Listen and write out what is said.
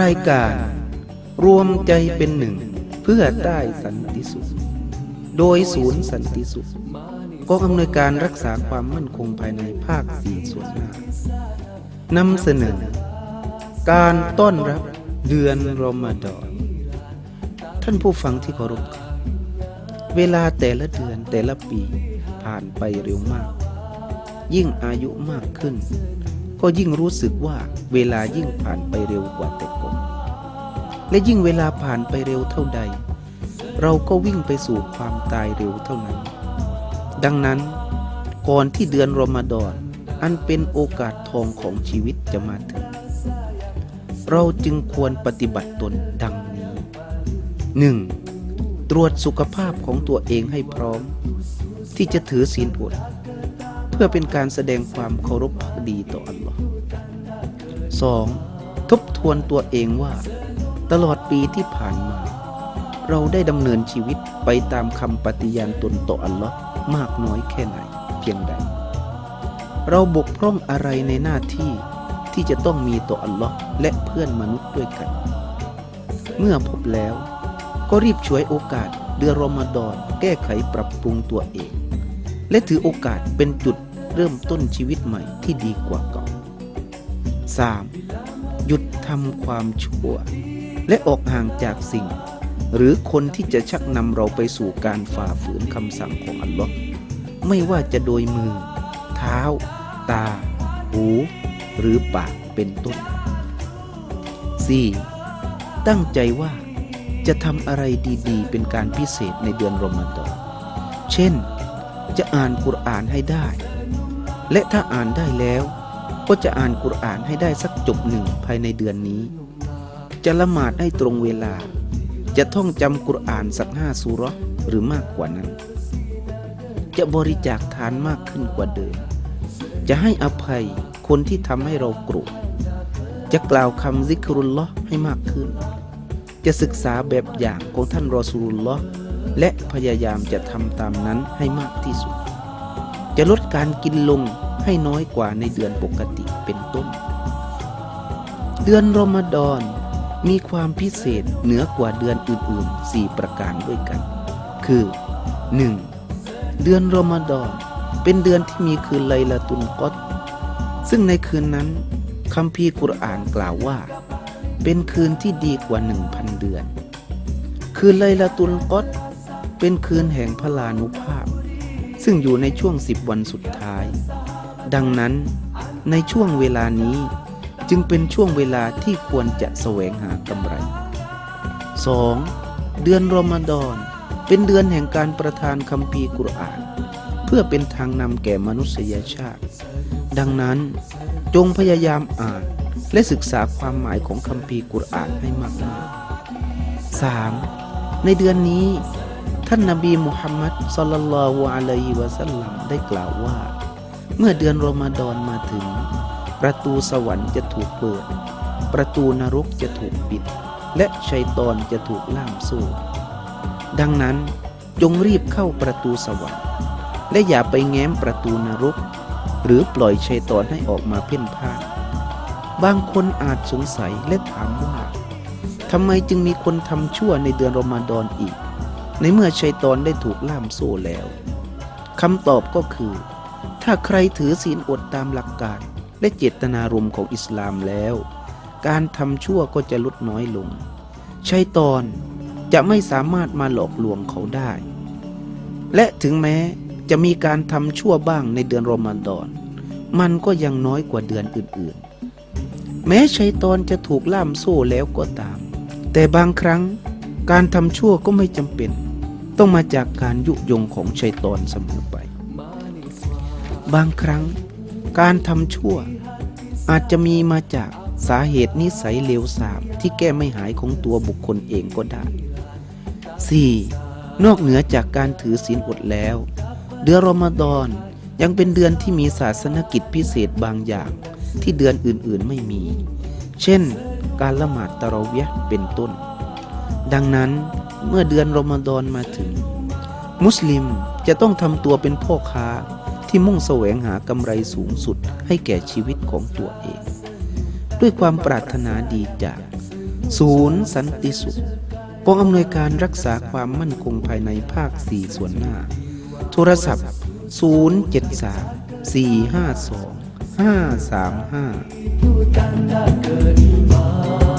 รายการรวมใจเป็นหนึ่งเพื่อได้สันติสุข โดยศูนย์สันติสุขกองอำนวยการรักษาความมั่นคงภายในภาคสี่ส่วนหน้านำเสนอ การต้อนรับ เดือนรอมฎอนท่านผู้ฟังที่เคารพเวลาแต่ละเดือนแต่ละปีผ่านไปเร็วมาก ยิ่งอายุมากขึ้น ก็ยิ่งรู้สึกว่าเวลายิ่งผ่านไปเร็วกว่าแต่ก่อนและยิ่งเวลาผ่านไปเร็วเท่าใด เราก็วิ่งไปสู่ความตายเร็วเท่านั้น ดังนั้นก่อนที่เดือนรอมฎอนอันเป็นโอกาสทองของชีวิตจะมาถึง เราจึงควรปฏิบัติตนดังนี้ 1. ตรวจสุขภาพของตัวเองให้พร้อม ที่จะถือศีลอดเพื่อเป็นการแสดงความเคารพพักดีต่ออัลลอฮ์ 2. ทบทวนตัวเองว่า ตลอดปีที่ผ่านมา เราได้ดำเนินชีวิตไปตามคำปฏิญาณตนต่ออัลลอฮ์มากน้อยแค่ไหนเพียงใด เราบกพร่องอะไรในหน้าที่ ที่จะต้องมีต่ออัลลอฮ์และเพื่อนมนุษย์ด้วยกัน เมื่อพบแล้ว ก็รีบช่วยโอกาสเดือนรอมฎอนแก้ไขปรับปรุงตัวเอง และถือโอกาสเป็นจุดเริ่มต้นชีวิตใหม่ที่ดีกว่าเก่า 3. หยุดทำความชั่ว และออกห่างจากสิ่ง หรือคนที่จะชักนำเราไปสู่การฝ่าฝืนคำสั่งของอัลลอฮ์ไม่ว่าจะโดยมือ เท้า ตา หู หรือปากเป็นต้น 4. ตั้งใจว่าจะทำอะไรดีๆ เป็นการพิเศษในเดือนรอมฎอนเช่น จะอ่านกุรอานให้ได้ และถ้าอ่านได้แล้ว ก็จะอ่านกุรอานให้ได้สักจบหนึ่งภายในเดือนนี้ จะละหมาดให้ตรงเวลา จะท่องจำกุรอานสักห้าสุเราะห์หรือมากกว่านั้น จะบริจาคทานมากขึ้นกว่าเดิม จะให้อภัย คนที่ทำให้เราโกรธจะกล่าวคำซิกรุลลอให้มากขึ้น จะศึกษาแบบอย่างของท่านรอสูลุลลอและพยายามจะทำตามนั้นให้มากที่สุด จะลดการกินลงให้น้อยกว่าในเดือนปกติเป็นต้น เดือนรอมฎอนมีความพิเศษเหนือกว่าเดือนอื่นๆ 4 ประการด้วยกัน คือ 1. เดือนรอมฎอนเป็นเดือนที่มีคืนไลลาตุนกอด ซึ่งในคืนนั้นคัมภีร์กุรอานกล่าวว่า เป็นคืนที่ดีกว่า 1,000 เดือน คืนไลลาตุนกอดเป็นคืนแห่งพลานุภาพ ซึ่งอยู่ในช่วงสิบวันสุดท้าย ดังนั้นในช่วงเวลานี้จึงเป็นช่วงเวลาที่ควรจะแสวงหากำไร 2. เดือนรอมฎอนเป็นเดือนแห่งการประทานคัมภีร์กุรอาน เพื่อเป็นทางนำแก่มนุษยชาติ ดังนั้นจงพยายามอ่านและศึกษาความหมายของคัมภีร์กุรอานให้มากๆ 3. ในเดือนนี้ ท่านนบีมุฮัมมัดสลลัลลอฮุอะลัยฮิวะสัลลัมได้กล่าวว่า เมื่อเดือนรอมฎอนมาถึง ประตูสวรรค์จะถูกเปิด ประตูนรกจะถูกปิด และชัยตอนจะถูกล่ามโซ่ดังนั้นจงรีบเข้าประตูสวรรค์ และอย่าไปแง้มประตูนรก หรือปล่อยชัยตอนให้ออกมาเพ่นพ่านบางคนอาจสงสัยและถามว่าทำไมจึงมีคนทำชั่วในเดือนรอมฎอนอีก ในเมื่อชัยตอนได้ถูกล่ามโซ่แล้วคำตอบก็คือ ถ้าใครถือศีลอดตามหลักการและเจตนารมณ์ของอิสลามแล้ว การทำชั่วก็จะลดน้อยลง ชัยตอนจะไม่สามารถมาหลอกลวงเขาได้ และถึงแม้ จะมีการทำชั่วบ้างในเดือนรอมฎอน มันก็ยังน้อยกว่าเดือนอื่นๆ แม้ชัยตอนจะถูกล่ามโซ่แล้วก็ตาม แต่บางครั้งการทำชั่วก็ไม่จำเป็น ต้องมาจากการยุยงของชัยตอนเสมอไป บางครั้งการทำชั่วอาจจะมีมาจากสาเหตุนิสัยเลวทรามที่แก้ไม่หายของตัวบุคคลเองก็ได้ 4. นอกเหนือจากการถือศีลอดแล้ว เดือนรอมฎอนยังเป็นเดือนที่มีศาสนกิจพิเศษบางอย่างที่เดือนอื่นๆไม่มี เช่น การละหมาดตะเราเวียเป็นต้น ดังนั้นเมื่อเดือนรอมฎอนมาถึง มุสลิมจะต้องทำตัวเป็นพ่อค้าที่มุ่งแสวงหากำไรสูงสุดให้แก่ชีวิตของตัวเอง ด้วยความปรารถนาดีจาก ศูนย์สันติสุขกองอำนวยการรักษาความมั่นคงภายในภาค 4 ส่วนหน้า ทรศัพท์ 073 452 535